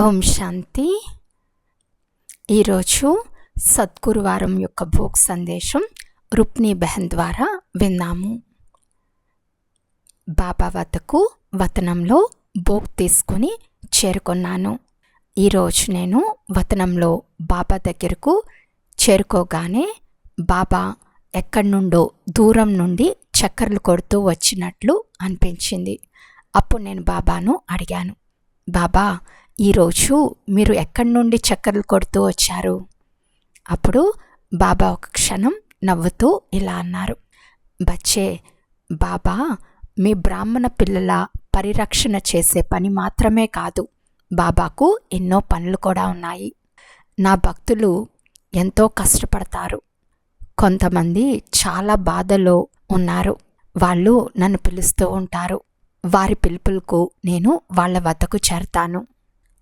ఓం శాంతి. ఈరోజు సద్గురువారం యొక్క భోగ్ సందేశం రుక్ని బెహన్ ద్వారా విన్నాము. బాబా వద్దకు వతనంలో భోగ్ తీసుకొని చేరుకున్నాను. ఈరోజు నేను వతనంలో బాబా దగ్గరకు చేరుకోగానే బాబా ఎక్కడి నుండో దూరం నుండి చక్కర్లు కొడుతూ వచ్చినట్లు అనిపించింది. అప్పుడు నేను బాబాను అడిగాను. బాబా ఈరోజు మీరు ఎక్కడి నుండి చక్కర్లు కొడుతూ వచ్చారు? అప్పుడు బాబా ఒక క్షణం నవ్వుతూ ఇలా అన్నారు. బచ్చే బాబా మీ బ్రాహ్మణ పిల్లల పరిరక్షణ చేసే పని మాత్రమే కాదు. బాబాకు ఎన్నో పనులు కూడా ఉన్నాయి. నా భక్తులు ఎంతో కష్టపడతారు. కొంతమంది చాలా బాధలో ఉన్నారు. వాళ్ళు నన్ను పిలుస్తూ ఉంటారు. వారి పిలుపులకు నేను వాళ్ళ వద్దకు చేరతాను.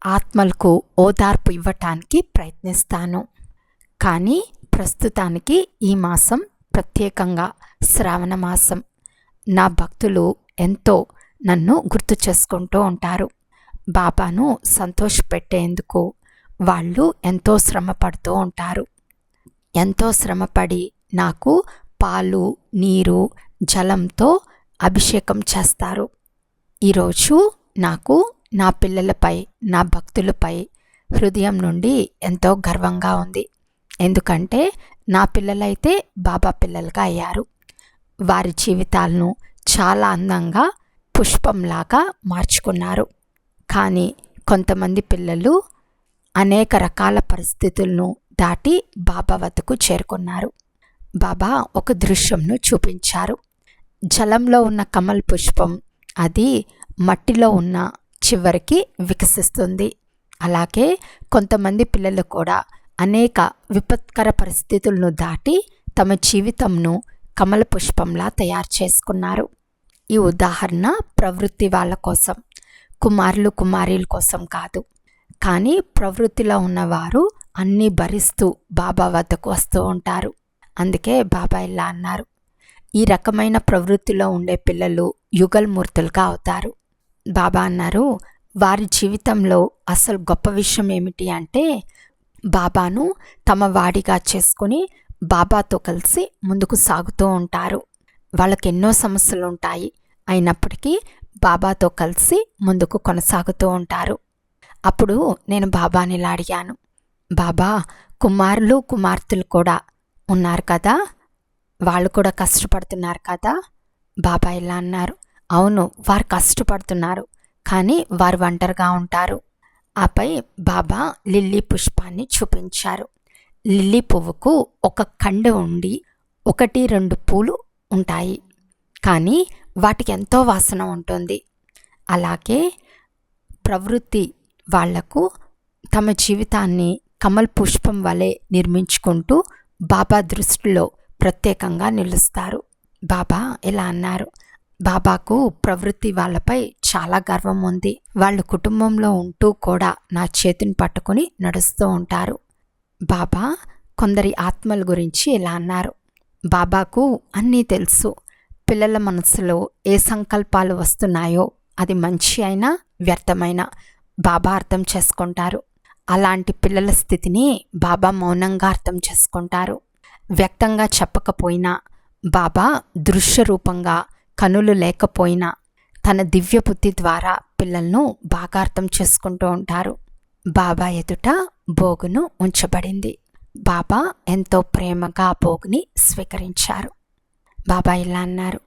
ఆత్మలకు ఓదార్పు ఇవ్వటానికి ప్రయత్నిస్తాను. కానీ ప్రస్తుతానికి ఈ మాసం ప్రత్యేకంగా శ్రావణ మాసం. నా భక్తులు ఎంతో నన్ను గుర్తు చేసుకుంటూ ఉంటారు. బాబాను సంతోషపెట్టేందుకు వాళ్ళు ఎంతో శ్రమ పడుతూ ఉంటారు. ఎంతో శ్రమపడి నాకు పాలు నీరు జలంతో అభిషేకం చేస్తారు. ఈరోజు నాకు నా పిల్లలపై నా భక్తులపై హృదయం నుండి ఎంతో గర్వంగా ఉంది. ఎందుకంటే నా పిల్లలైతే బాబా పిల్లలుగా అయ్యారు. వారి జీవితాలను చాలా అందంగా పుష్పంలాగా మార్చుకున్నారు. కానీ కొంతమంది పిల్లలు అనేక రకాల పరిస్థితులను దాటి బాబా వద్దకు చేరుకున్నారు. బాబా ఒక దృశ్యంను చూపించారు. జలంలో ఉన్న కమల్ పుష్పం అది మట్టిలో ఉన్న చివరికి వికసిస్తుంది. అలాగే కొంతమంది పిల్లలు కూడా అనేక విపత్కర పరిస్థితులను దాటి తమ జీవితంను కమల పుష్పంలా తయారు చేసుకున్నారు. ఈ ఉదాహరణ ప్రవృత్తి వాళ్ళ కోసం కుమారులు కుమారీల కోసం కాదు. కానీ ప్రవృత్తిలో ఉన్నవారు అన్నీ భరిస్తూ బాబా వద్దకు వస్తూ ఉంటారు. అందుకే బాబా ఇలా అన్నారు. ఈ రకమైన ప్రవృత్తిలో ఉండే పిల్లలు యుగల్మూర్తులుగా అవుతారు. బాబా అన్నారు. వారి జీవితంలో అసలు గొప్ప విషయం ఏమిటి అంటే బాబాను తమ వాడిగా చేసుకుని బాబాతో కలిసి ముందుకు సాగుతూ ఉంటారు. వాళ్ళకి ఎన్నో సమస్యలు ఉంటాయి. అయినప్పటికీ బాబాతో కలిసి ముందుకు కొనసాగుతూ ఉంటారు. అప్పుడు నేను బాబాని ఇలా అడిగాను. బాబా కుమారులు కుమార్తెలు కూడా ఉన్నారు కదా? వాళ్ళు కూడా కష్టపడుతున్నారు కదా? బాబా ఇలా అన్నారు. అవును వారు కష్టపడుతున్నారు కానీ వారు ఒంటరిగా ఉంటారు. ఆపై బాబా లిల్లీ పుష్పాన్ని చూపించారు. లిల్లీ పువ్వుకు ఒక కండ ఉండి ఒకటి రెండు పూలు ఉంటాయి కానీ వాటికి ఎంతో వాసన ఉంటుంది. అలాగే ప్రవృత్తి వాళ్ళకు తమ జీవితాన్ని కమల్ పుష్పం వలె నిర్మించుకుంటూ బాబా దృష్టిలో ప్రత్యేకంగా నిలుస్తారు. బాబా ఇలా అన్నారు బాబాకు ప్రవృత్తి వాళ్ళపై చాలా గర్వం ఉంది. వాళ్ళు కుటుంబంలో ఉంటూ కూడా నా చేతిని పట్టుకుని నడుస్తూ ఉంటారు. బాబా కొందరి ఆత్మల గురించి ఇలా అన్నారు. బాబాకు అన్నీ తెలుసు. పిల్లల మనసులో ఏ సంకల్పాలు వస్తున్నాయో అది మంచి అయినా వ్యర్థమైన బాబా అర్థం చేసుకుంటారు. అలాంటి పిల్లల స్థితిని బాబా మౌనంగా అర్థం చేసుకుంటారు. వ్యక్తంగా చెప్పకపోయినా బాబా దృశ్య రూపంగా కనులు లేకపోయినా తన దివ్యబుద్ధి ద్వారా పిల్లలను బాగా అర్థం చేసుకుంటూ ఉంటారు. బాబా ఎదుట భోగును ఉంచబడింది. బాబా ఎంతో ప్రేమగా ఆ భోగుని స్వీకరించారు. బాబా ఇలా అన్నారు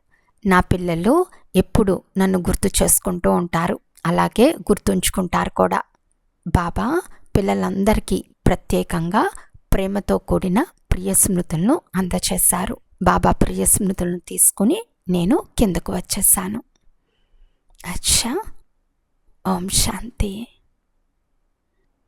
నా పిల్లలు ఎప్పుడు నన్ను గుర్తు చేసుకుంటూ ఉంటారు. అలాగే గుర్తుంచుకుంటారు కూడా. బాబా పిల్లలందరికీ ప్రత్యేకంగా ప్రేమతో కూడిన ప్రియ స్మృతులను అందచేశారు. బాబా ప్రియ స్మృతులను తీసుకుని నేను కిందకు వచ్చేసాను. అచ్చా. ఓం శాంతి.